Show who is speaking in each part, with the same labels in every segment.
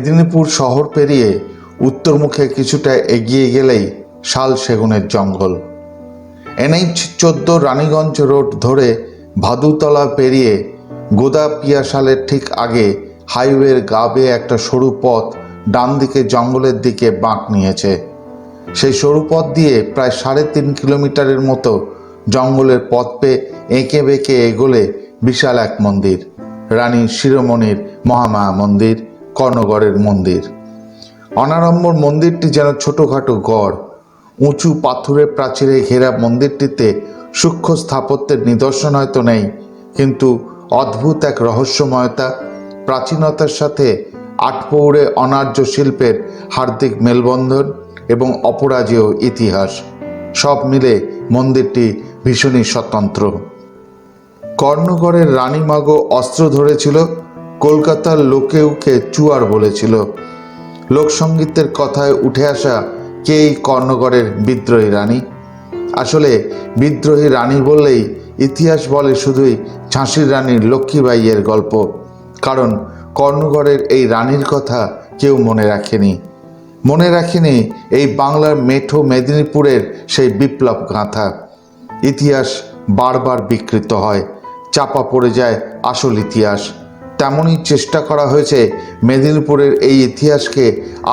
Speaker 1: মেদিনীপুর শহর পেরিয়ে উত্তরমুখে কিছুটা এগিয়ে গেলেই শাল সেগুনের জঙ্গল। এনএইচ চোদ্দ রানীগঞ্জ রোড ধরে ভাদুতলা পেরিয়ে গোদা পিয়াশালের ঠিক আগে হাইওয়ের গা বেয়ে একটা সরু পথ ডান দিকে জঙ্গলের দিকে বাঁক নিয়েছে। সেই সরু পথ দিয়ে প্রায় সাড়ে তিন কিলোমিটারের মতো জঙ্গলের পথ পেয়ে এঁকে বেঁকে এগোলে বিশাল এক মন্দির, রানী শিরোমণির মহামায়া মন্দির। কর্ণগড়ের মন্দির। অনারম্বর মন্দিরটি যেন ছোটোখাটো গড়, উঁচু পাথুরে প্রাচীরে ঘেরা মন্দিরটিতে সূক্ষ্ম স্থাপত্যের নিদর্শন হয়তো নেই, কিন্তু অদ্ভুত এক রহস্যময়তা, প্রাচীনতার সাথে আটপৌড়ে অনার্য শিল্পের হার্দিক মেলবন্ধন এবং অপরাজেয় ইতিহাস, সব মিলে মন্দিরটি ভীষণই স্বতন্ত্র। কর্ণগড়ের রানীমাগো অস্ত্র ধরেছিল কলকাতার লোকে লোকেউকে চুয়ার বলেছিল। লোকসঙ্গীতের কথায় উঠে আসা কে এই কর্ণগড়ের বিদ্রোহী রানী? আসলে বিদ্রোহী রানী বললেই ইতিহাস বলে শুধুই ঝাঁসির রানীর লক্ষ্মীবাইয়ের গল্প। কারণ কর্ণগড়ের এই রানীর কথা কেউ মনে রাখেনি। মনে রাখেনি এই বাংলার মেঠো মেদিনীপুরের সেই বিপ্লব গাঁথা। ইতিহাস বারবার বিকৃত হয়, চাপা পড়ে যায় আসল ইতিহাস। তেমনই চেষ্টা করা হয়েছে মেদিনীপুরের এই ইতিহাসকে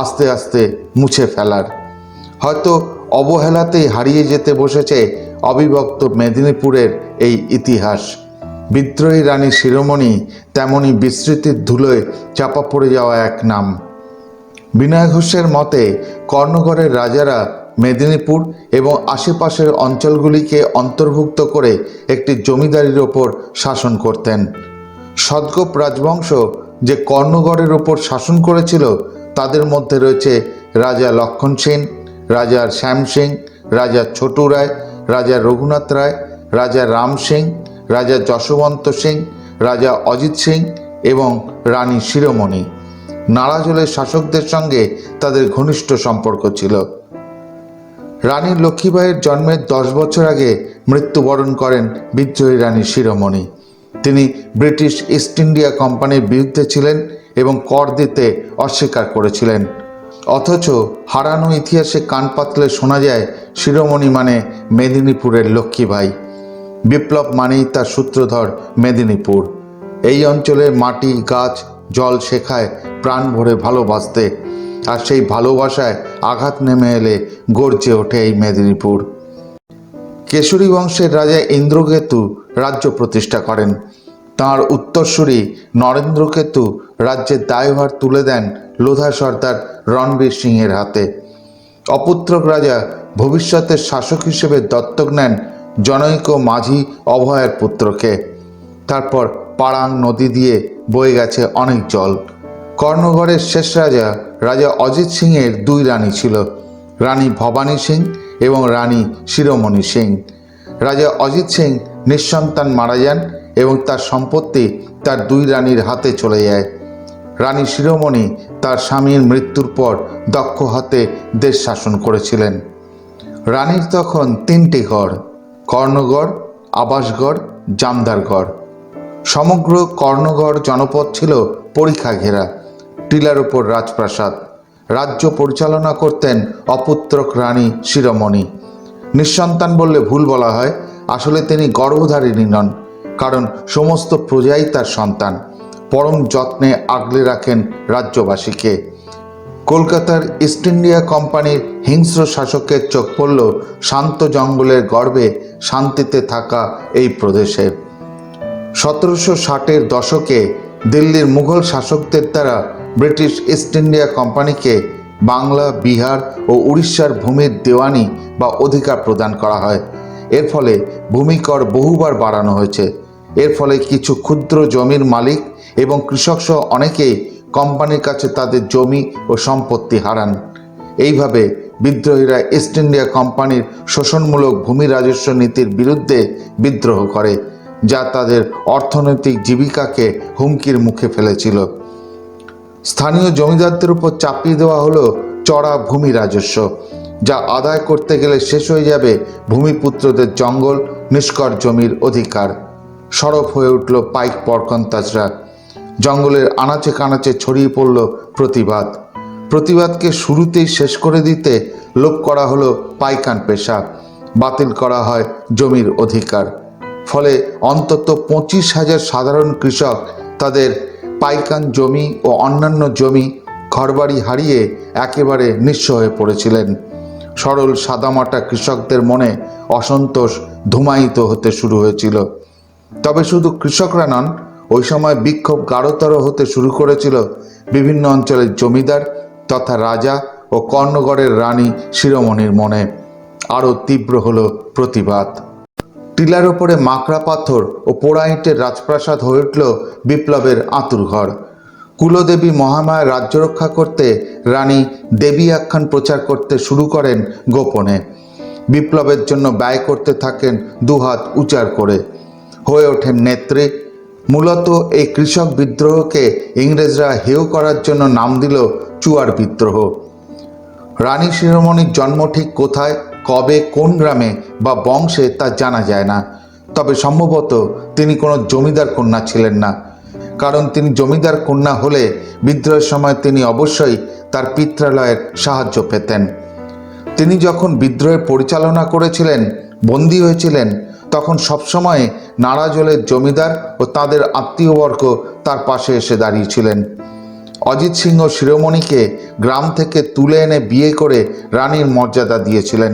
Speaker 1: আস্তে আস্তে মুছে ফেলার। হয়তো অবহেলাতেই হারিয়ে যেতে বসেছে অবিভক্ত মেদিনীপুরের এই ইতিহাস। বিদ্রোহী রানী শিরোমণি তেমনই বিস্তৃতির ধুলোয় চাপা পড়ে যাওয়া এক নাম। বিনয় ঘোষের মতে কর্ণগড়ের রাজারা মেদিনীপুর এবং আশেপাশের অঞ্চলগুলিকে অন্তর্ভুক্ত করে একটি জমিদারির ওপর শাসন করতেন। সদগোপ রাজবংশ যে কর্ণগড়ের ওপর শাসন করেছিল, তাদের মধ্যে রয়েছে রাজা লক্ষণ সেন, রাজা শ্যাম সিং রাজা ছোটু রায়, রাজা রঘুনাথ রায়, রাজা রাম সিং রাজা যশবন্ত সিং রাজা অজিত সিং এবং রানী শিরোমণি। নারাজলের শাসকদের সঙ্গে তাদের ঘনিষ্ঠ সম্পর্ক ছিল। রানী লক্ষ্মীবাইয়ের জন্মের দশ বছর আগে মৃত্যুবরণ করেন বিদ্রোহী রানী শিরোমণি। তিনি ব্রিটিশ ইস্ট ইন্ডিয়া কোম্পানির বিরুদ্ধে ছিলেন এবং কর দিতে অস্বীকার করেছিলেন। অথচ হারানো ইতিহাসে কান পাতলে শোনা যায়, শিরোমণি মানে মেদিনীপুরের লক্ষ্মীবাই বিপ্লব মানেই তার সূত্রধর মেদিনীপুর। এই অঞ্চলে মাটি, গাছ, জল শেখায়, প্রাণ ভরে ভালোবাসতে। আর সেই ভালোবাসায় আঘাত নেমে এলে গর্জে ওঠে এই মেদিনীপুর। কেশরী বংশের রাজা ইন্দ্রকেতু রাজ্য প্রতিষ্ঠা করেন। তাঁর উত্তরসূরি নরেন্দ্রকেতু রাজ্যের দায়ভার তুলে দেন লোধা সর্দার রণবীর সিংয়ের হাতে। অপুত্রক রাজা ভবিষ্যতের শাসক হিসেবে দত্তক নেন জনৈক মাঝি অভয়ের পুত্রকে। তারপর পাড়াং নদী দিয়ে বয়ে গেছে অনেক জল। কর্ণগড়ের শেষ রাজা রাজা অজিত সিংয়ের দুই রানী ছিল, রানী ভবানী সিং এবং রানী শিরোমণি সিং। রাজা অজিত সিং নিঃসন্তান মারা যান এবং তার সম্পত্তি তার দুই রানীর হাতে চলে যায়। রানী শিরোমণি তার স্বামীর মৃত্যুর পর দক্ষ হাতে দেশ শাসন করেছিলেন। রানীর তখন তিনটি গড় কর্ণগড়, আবাসগড়, জামদারগড়। সমগ্র কর্ণগড় জনপদ ছিল পরীক্ষা ঘেরা, টিলার ওপর রাজপ্রাসাদ। রাজ্য পরিচালনা করতেন অপুত্রক রানী শিরোমণি। নিঃসন্তান বললে ভুল বলা হয়, আসলে তিনি গর্ভধারিণী নন। কারণ সমস্ত প্রজাই তার সন্তান। পরম যত্নে আগলে রাখেন রাজ্যবাসীকে। কলকাতার ইস্ট ইন্ডিয়া কোম্পানির হিংস্র শাসকের চোখ পড়ল শান্ত জঙ্গলের গর্ভে শান্তিতে থাকা এই প্রদেশে। সতেরোশো ষাটের দশকে দিল্লির মুঘল শাসকদের দ্বারা ব্রিটিশ ইস্ট ইন্ডিয়া কোম্পানিকে বাংলা, বিহার ও উড়িষ্যার ভূমির দেওয়ানি বা অধিকার প্রদান করা হয়। এর ফলে ভূমিকর বহুবার বাড়ানো হয়েছে। এর ফলে কিছু ক্ষুদ্র জমির মালিক এবং কৃষক সহ অনেকেই কোম্পানির কাছে তাদের জমি ও সম্পত্তি হারান। এইভাবে বিদ্রোহীরা ইস্ট ইন্ডিয়া কোম্পানির শোষণমূলক ভূমি রাজস্ব নীতির বিরুদ্ধে বিদ্রোহ করে, যা তাদের অর্থনৈতিক জীবিকাকে হুমকির মুখে ফেলেছিল। স্থানীয় জমিদারদের উপর চাপিয়ে দেওয়া হলো চড়া ভূমি রাজস্ব, যা আদায় করতে গেলে শেষ হয়ে যাবে ভূমিপুত্রদের জঙ্গল, নিষ্কর জমির অধিকার। সরব হয়ে উঠল পাইক পরকন্তাজরা জঙ্গলের আনাচে কানাচে ছড়িয়ে পড়ল প্রতিবাদ। প্রতিবাদকে শুরুতেই শেষ করে দিতে লোপ করা হলো পাইকান পেশা। বাতিল করা হয় জমির অধিকার। ফলে অন্তত পঁচিশ হাজার সাধারণ কৃষক তাদের পাইকান জমি ও অন্যান্য জমি ঘরবাড়ি হারিয়ে একেবারে নিঃস্ব হয়ে পড়েছিলেন। সরল সাদামাটা কৃষকদের মনে অসন্তোষ ধুমায়িত হতে শুরু হয়েছিল। তবে শুধু কৃষকরা নন, ওই সময় বিক্ষোভ গাঢ়তর হতে শুরু করেছিল বিভিন্ন অঞ্চলের জমিদার তথা রাজা ও কর্ণগড়ের রানী শিরোমণির মনে। আরও তীব্র হলো প্রতিবাদ। টিলার ওপরে মাকড়া পাথর ও পোড়া ইঁটের রাজপ্রাসাদ হয়ে উঠল বিপ্লবের আঁতুরঘর কুলদেবী মহামায়া রাজ্য রক্ষা করতে রানী দেবী আখ্যান প্রচার করতে শুরু করেন গোপনে। বিপ্লবের জন্য ব্যয় করতে থাকেন দুহাত উচার করে। হয়ে ওঠেন নেত্রী। মূলত এই কৃষক বিদ্রোহকে ইংরেজরা হেয় করার জন্য নাম দিল চুয়ার বিদ্রোহ। রানী শিরোমণির জন্ম ঠিক কোথায়, কবে, কোন গ্রামে বা বংশে তা জানা যায় না। তবে সম্ভবত তিনি কোনো জমিদার কন্যা ছিলেন না। কারণ তিনি জমিদার কন্যা হলে বিদ্রোহের সময় তিনি অবশ্যই তার পিত্রালয়ের সাহায্য পেতেন। তিনি যখন বিদ্রোহের পরিচালনা করেছিলেন, বন্দী হয়েছিলেন তখন সবসময় নাড়াজলের জমিদার ও তাদের আত্মীয়বর্গ তার পাশে এসে দাঁড়িয়েছিলেন। অজিত সিংহ শিরোমণিকে গ্রাম থেকে তুলে এনে বিয়ে করে রানীর মর্যাদা দিয়েছিলেন।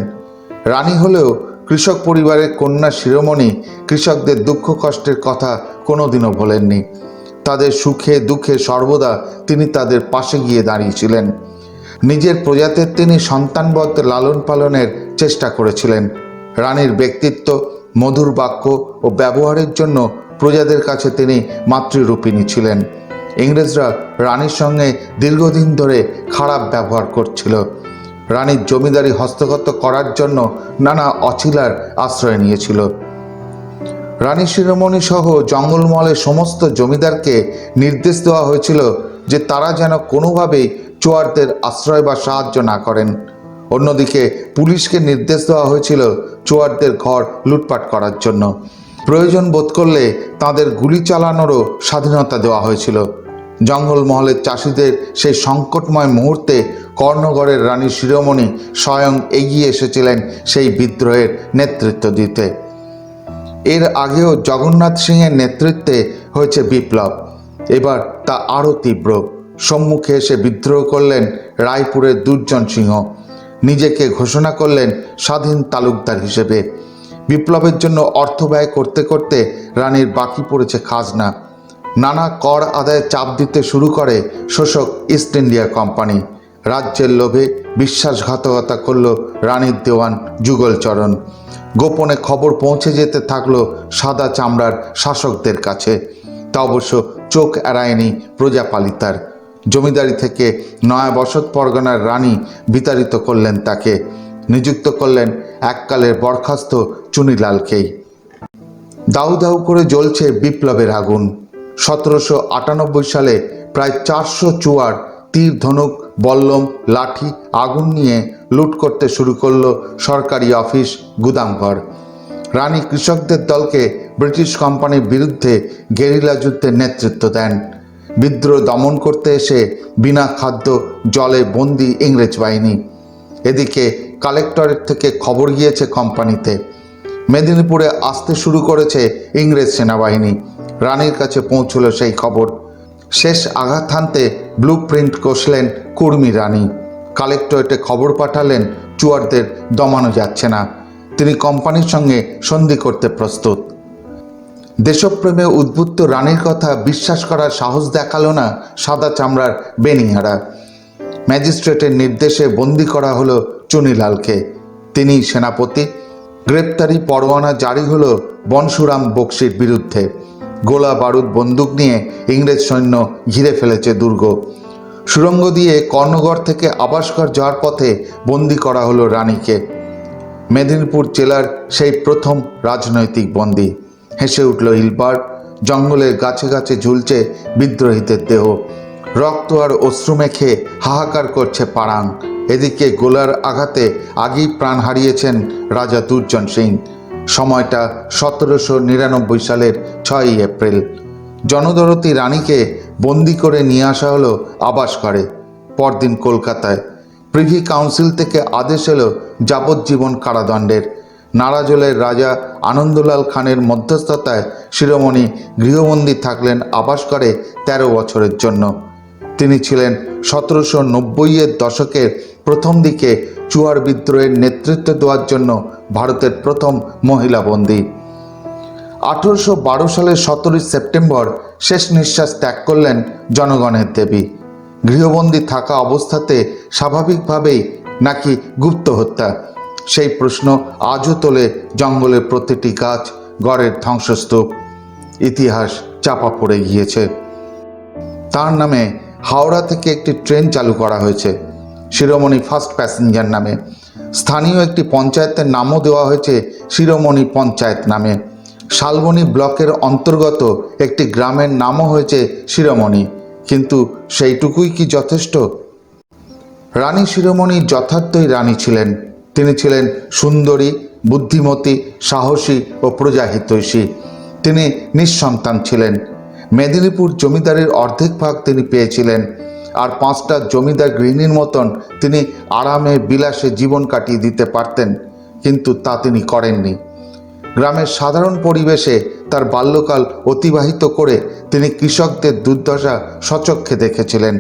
Speaker 1: রানী হলেও কৃষক পরিবারের কন্যা শিরোমণি কৃষকদের দুঃখ কষ্টের কথা কোনোদিনও ভোলেননি। তাদের সুখে দুঃখে সর্বদা তিনি তাদের পাশে গিয়ে দাঁড়িয়েছিলেন। নিজের প্রজাতের তিনি সন্তানবধ লালন পালনের চেষ্টা করেছিলেন। রানীর ব্যক্তিত্ব মধুর বাক্য ও ব্যবহারের জন্য প্রজাদের কাছে তিনি মাতৃরূপিণী ছিলেন। ইংরেজরা রানীর সঙ্গে দীর্ঘদিন ধরে খারাপ ব্যবহার করছিল। রানীর জমিদারি হস্তগত করার জন্য নানা অছিলার আশ্রয় নিয়েছিল। রানী শিরোমণি সহ জঙ্গলমহলের সমস্ত জমিদারকে নির্দেশ দেওয়া হয়েছিল যে তারা যেন কোনোভাবেই চোয়ারদের আশ্রয় বা সাহায্য না করেন। অন্যদিকে পুলিশকে নির্দেশ দেওয়া হয়েছিল চোয়ারদের ঘর লুটপাট করার জন্য। প্রয়োজন বোধ করলে তাদের গুলি চালানোরও স্বাধীনতা দেওয়া হয়েছিল। জঙ্গলমহলের চাষিদের সেই সংকটময় মুহূর্তে কর্ণগড়ের রানী শিরোমণি স্বয়ং এগিয়ে এসেছিলেন সেই বিদ্রোহের নেতৃত্ব দিতে। এর আগেও জগন্নাথ সিংয়ের নেতৃত্বে হয়েছে বিপ্লব। এবার তা আরও তীব্র। সম্মুখে এসে বিদ্রোহ করলেন রায়পুরের দুর্জন সিংহ। নিজেকে ঘোষণা করলেন স্বাধীন তালুকদার হিসেবে। বিপ্লবের জন্য অর্থ ব্যয় করতে করতে রানীর বাকি পড়েছে খাজনা। নানা কর আদায়ে চাপ দিতে শুরু করে শোষক ইস্ট ইন্ডিয়া কোম্পানি। রাজ্যের লোভে বিশ্বাসঘাতকতা করল রানীর দেওয়ান যুগলচরণ। গোপনে খবর পৌঁছে যেতে থাকল সাদা চামড়ার শাসকদের কাছে। তা অবশ্য চোখ এড়ায়নি প্রজাপালিতার। জমিদারি থেকে নয়া বসত পরগনার রানী বিতাড়িত করলেন তাকে। নিযুক্ত করলেন এককালের বরখাস্ত চুনিলালকেই। দাউ দাউ করে জ্বলছে বিপ্লবের আগুন। সতেরোশো আটানব্বই সালে প্রায় চারশো চুয়ার তীর ধনুক, বল্লম, লাঠি, আগুন নিয়ে লুট করতে শুরু করল সরকারি অফিস গুদামঘর। রানী কৃষকদের দলকে ব্রিটিশ কোম্পানির বিরুদ্ধে গেরিলা যুদ্ধের নেতৃত্ব দেন। বিদ্রোহ দমন করতে এসে বিনা খাদ্য জলে বন্দি ইংরেজ বাহিনী। এদিকে কালেক্টরেট থেকে খবর গিয়েছে কোম্পানিতে। মেদিনীপুরে আসতে শুরু করেছে ইংরেজ সেনাবাহিনী। রানীর কাছে পৌঁছল সেই খবর। শেষ আঘাত হানতে ব্লু প্রিন্ট কষলেন কুর্মি রানী। কালেক্টরেটে খবর পাঠালেন চুয়ারদের দমানো যাচ্ছে না। তিনি কোম্পানির সঙ্গে সন্ধি করতে প্রস্তুত। দেশপ্রেমে উদ্বুদ্ধ রানীর কথা বিশ্বাস করার সাহস দেখাল না সাদা চামড়ার বেনিহারা। ম্যাজিস্ট্রেটের নির্দেশে বন্দি করা হলো চুনিলালকে। তিনি সেনাপতি, গ্রেপ্তারি পরোয়ানা জারি হলো বনশুরাম বক্সির বিরুদ্ধে। গোলা বারুদ বন্দুক নিয়ে ইংরেজ সৈন্য ঘিরে ফেলেছে দুর্গ। সুরঙ্গ দিয়ে কর্ণগড় থেকে আবাসঘর যাওয়ার পথে বন্দি করা হলো রানীকে। মেদিনীপুর জেলার সেই প্রথম রাজনৈতিক বন্দী। হেসে উঠল ইলবার জঙ্গলের গাছে গাছে ঝুলছে বিদ্রোহীদের দেহ। রক্ত আর অশ্রু মেখে হাহাকার করছে পাড়াং। এদিকে গোলার আঘাতে আগেই প্রাণ হারিয়েছেন রাজা দুর্জন সিং। সময়টা সতেরোশো নিরানব্বই সালের ছয়ই এপ্রিল। জনদরতি রানীকে বন্দি করে নিয়ে আসা হলো আবাস করে পরদিন কলকাতায়। প্রিভি কাউন্সিল থেকে আদেশ এলো যাবজ্জীবন কারাদণ্ডের। নারাজলের রাজা আনন্দলাল খানের মধ্যস্থতায় শিরোমণি গৃহবন্দী থাকলেন আবাস করে তেরো বছরের জন্য। তিনি ছিলেন সতেরোশো নব্বইয়ের দশকের প্রথম দিকে চুয়ার বিদ্রোহের নেতৃত্ব দেওয়ার জন্য ভারতের প্রথম মহিলা বন্দী। আঠেরোশো বারো সালের সতেরোই সেপ্টেম্বর শেষ নিঃশ্বাস ত্যাগ করলেন জনগণের দেবী। গৃহবন্দী থাকা অবস্থাতে স্বাভাবিকভাবেই নাকি গুপ্ত হত্যা। সেই প্রশ্ন আজও তোলে জঙ্গলের প্রতিটি গাছ, গড়ের ধ্বংসস্তূপ। ইতিহাস চাপা পড়ে গিয়েছে। তার নামে হাওড়া থেকে একটি ট্রেন চালু করা হয়েছে, শিরোমণি ফার্স্ট প্যাসেঞ্জার নামে। স্থানীয় একটি পঞ্চায়েতের নামও দেওয়া হয়েছে শিরোমণি পঞ্চায়েত নামে। শালবনী ব্লকের অন্তর্গত একটি গ্রামের নামও হয়েছে শিরোমণি। কিন্তু সেইটুকুই কি যথেষ্ট? রানী শিরোমণি যথার্থই রানী ছিলেন। তিনি ছিলেন সুন্দরী, বুদ্ধিমতী, সাহসী ও প্রজাহিতৈষী। তিনি নিঃসন্তান ছিলেন। মেদিনীপুর জমিদারের অর্ধেক ভাগ তিনি পেয়েছিলেন আর পাঁচটা জমিদার গৃহিণীর মতন তিনি আরামে বিলাসে জীবন কাটিয়ে দিতে পারতেন, কিন্তু তা তিনি করেননি। গ্রামের সাধারণ পরিবেশে তার বাল্যকাল অতিবাহিত করে তিনি কৃষকদের দুর্দশা সচক্ষে দেখেছিলেন,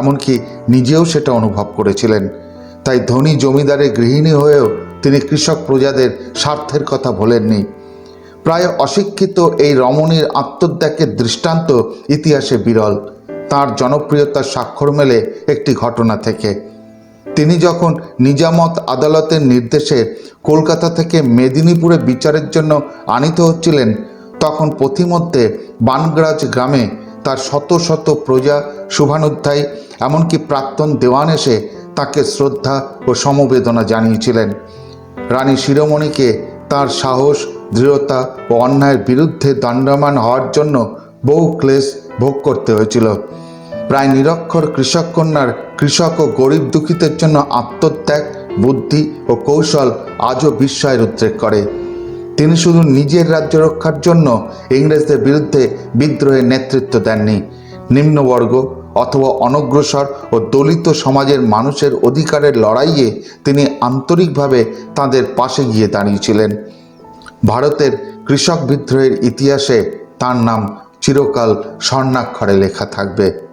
Speaker 1: এমনকি নিজেও সেটা অনুভব করেছিলেন। তাই ধনী জমিদারের গৃহিণী হয়েও তিনি কৃষক প্রজাদের স্বার্থের কথা ভোলেননি। প্রায় অশিক্ষিত এই রমণীর আত্মত্যাগের দৃষ্টান্ত ইতিহাসে বিরল। তার জনপ্রিয়তার স্বাক্ষর মেলে একটি ঘটনা থেকে। তিনি যখন নিজামত আদালতের নির্দেশে কলকাতা থেকে মেদিনীপুরে বিচারের জন্য আনিত হচ্ছিলেন, তখন পথিমধ্যে বানগ্রাজ গ্রামে তার শত শত প্রজা, শুভানুধ্যায়ী, এমনকি প্রাক্তন দেওয়ান এসে তাকে শ্রদ্ধা ও সমবেদনা জানিয়েছিলেন। রানী শিরোমণিকে তার সাহস, দৃঢ়তা ও অন্যায়ের বিরুদ্ধে দণ্ডমান হওয়ার জন্য বহু ক্লেশ ভোগ করতে হয়েছিল। প্রায় নিরক্ষর কৃষক কন্যার কৃষক ও গরিব দুঃখীদের জন্য আত্মত্যাগ, বুদ্ধি ও কৌশল আজও বিস্ময়ের উদ্রেক করে। তিনি শুধু নিজের রাজ্য রক্ষার জন্য ইংরেজদের বিরুদ্ধে বিদ্রোহের নেতৃত্ব দেননি। নিম্নবর্গ অথবা অনগ্রসর ও দলিত সমাজের মানুষের অধিকারের লড়াইয়ে তিনি আন্তরিকভাবে তাদের পাশে গিয়ে দাঁড়িয়েছিলেন। ভারতের কৃষক বিদ্রোহের ইতিহাসে তার নাম চিরকাল স্বর্ণাক্ষরে লেখা থাকবে।